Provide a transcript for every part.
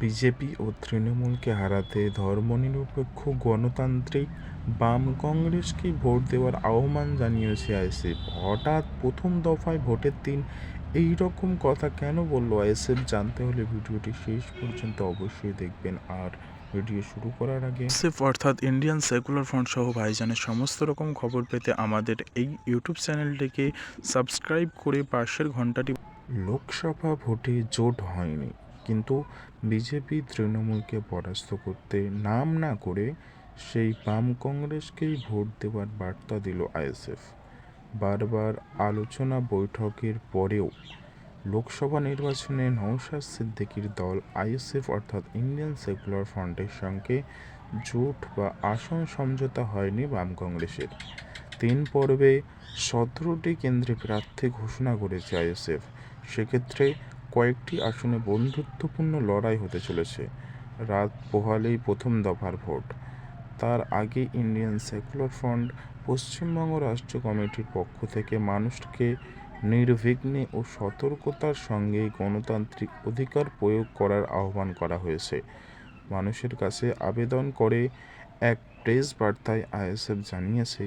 BJP ও তৃণমূলকে হারাতে ধর্মনিরপেক্ষ গণতান্ত্রিক বাম কংগ্রেসকে ভোট দেওয়ার আহ্বান জানিয়েছে আইএসএফ। হঠাৎ প্রথম দফায় ভোটের দিন এই রকম কথা কেন বলল আইএসএফ? জানতে হলে ভিডিওটি শেষ পর্যন্ত অবশ্যই দেখবেন। আর ভিডিও শুরু করার আগে আইএসএফ অর্থাৎ ইন্ডিয়ান সেকুলার ফ্রন্ট সহ ভাইজানের সমস্ত রকম খবর পেতে আমাদের এই ইউটিউব চ্যানেলটিকে সাবস্ক্রাইব করে পাশের ঘন্টাটি লোকসভা ভোটে জোট হয়নি। কিন্তু বিজেপি তৃণমূলকে পরাস্ত করতে নাম না করে সেই বাম কংগ্রেসকেই ভোট দেওয়ার বার্তা দিল আইএসএফ। বারবার আলোচনা বৈঠকের পরেও লোকসভা নির্বাচনে নৌশাদ সিদ্দিকির দল আইএসএফ অর্থাৎ ইন্ডিয়ান সেকুলার ফ্রন্টের সঙ্গে জোট বা আসন সমঝোতা হয়নি বাম কংগ্রেসের। তিন পর্বে সতেরোটি কেন্দ্রে প্রার্থী ঘোষণা করেছে আইএসএফ। সেক্ষেত্রে কয়েকটি আসনে বন্ধুত্বপূর্ণ লড়াই হতে চলেছে। রাত পোহালেই প্রথম দফার ভোট। তার আগে ইন্ডিয়ান সেকুলার ফ্রন্ট, পশ্চিমবঙ্গ রাষ্ট্র কমিটির পক্ষ থেকে মানুষকে নির্বিঘ্নে ও সতর্কতার সঙ্গে গণতান্ত্রিক অধিকার প্রয়োগ করার আহ্বান করা হয়েছে। মানুষের কাছে আবেদন করে এক প্রেস বার্তায় আইএসএফ জানিয়েছে,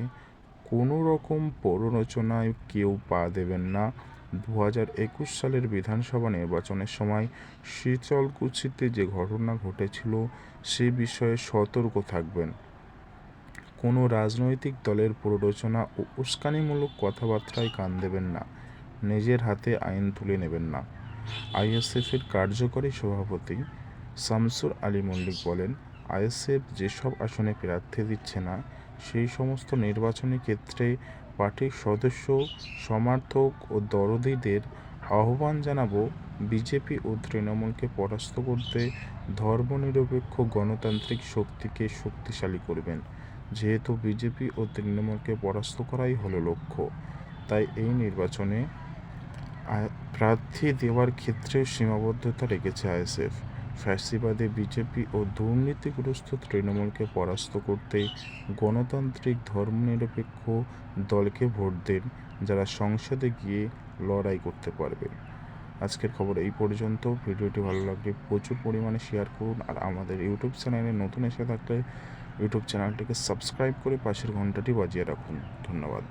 কোনো রকম প্ররোচনায় কেউ পা দেবেন না। দু হাজার একুশ সালের বিধানসভা নির্বাচনের সময় শীতলকুচিতে যে ঘটনা ঘটেছিল সে বিষয়ে সতর্ক থাকবেন। কোনো রাজনৈতিক দলের প্ররোচনা ও উস্কানিমূলক কথাবার্তায় কান দেবেন না। নিজের হাতে আইন তুলে নেবেন না। আইএসএফের কার্যকরী সভাপতি শামসুর আলী মল্লিক বলেন, আইএসএফ যেসব আসনে প্রার্থী দিচ্ছে না, সেই সমস্ত নির্বাচনী ক্ষেত্রে পার্টির সদস্য, সমর্থক ও দরদিদের আহ্বান জানাব বিজেপি ও তৃণমূলকে পরাস্ত করতে ধর্মনিরপেক্ষ গণতান্ত্রিক শক্তিকে শক্তিশালী করবেন। যেহেতু বিজেপি ও তৃণমূলকে পরাস্ত করাই হলো লক্ষ্য, তাই এই নির্বাচনে প্রার্থী দেওয়ার ক্ষেত্রেও সীমাবদ্ধতা রেখেছে আইএসএফ। ফ্যাসিবাদে বিজেপি ও দুর্নীতিগ্রস্ত তৃণমূলকে পরাস্ত করতে গণতান্ত্রিক ধর্মনিরপেক্ষ দলকে ভোট দেন, যারা সংসদে গিয়ে লড়াই করতে পারবে। আজকের খবর এই পর্যন্ত। ভিডিওটি ভালো লাগলে প্রচুর পরিমাণে শেয়ার করুন আর আমাদের ইউটিউব চ্যানেলে নতুন এসে থাকলে ইউটিউব চ্যানেলটিকে সাবস্ক্রাইব করে পাশের ঘন্টাটি বাজিয়ে রাখুন। ধন্যবাদ।